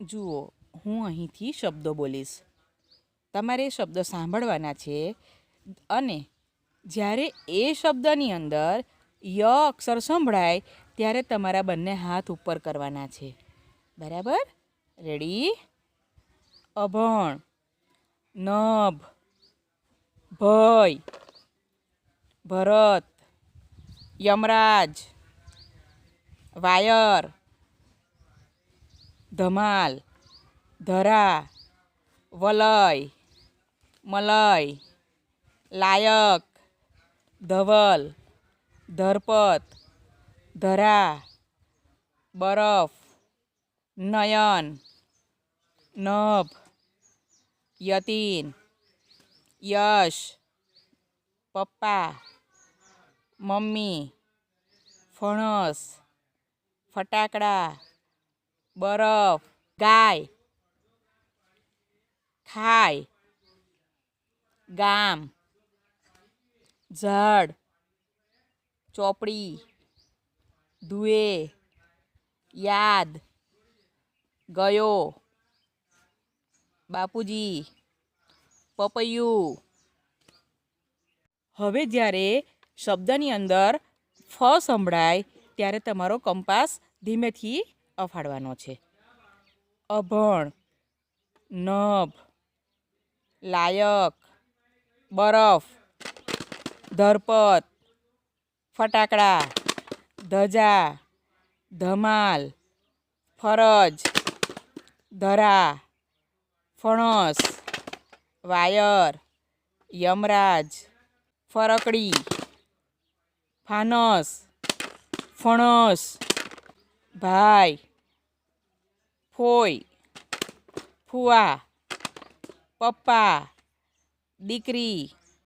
જુઓ, હું અહીંથી શબ્દો બોલીશ. તમારે શબ્દો સાંભળવાના છે અને જ્યારે એ શબ્દની અંદર ય અક્ષર સંભળાય, ત્યારે તમારા બંને હાથ ઉપર કરવાના છે. બરાબર? રેડી અભણ, નભ, ભય, ભરત, યમરાજ, વાયર ધમાલ, ધરા, વલય, મલય, લાયક, ધવલ, ધરપત, ધરા, બરફ, નયન, નભ, યતીન, યશ, પપ્પા, મમ્મી, ફણસ, ફટાકડા બરફ, ગાય, ખાય, ગામ, ઝાડ, ચોપડી દુએ યાદ, ગયો, બાપુજી, પપૈયું. હવે જ્યારે શબ્દની અંદર ફ સંભળાય, ત્યારે તમારો કંપાસ ધીમેથી અફાડવાનો છે. અભણ, નભ, લાયક, બરફ, ધરપત, ફટાકડા, ધજા, ધમાલ, ફરજ, ધરા, ફણસ, વાયર, યમરાજ, ફરકડી, ફાનસ, ફણસ ભાઈ ફોઈ ફુવા પપ્પા દીકરી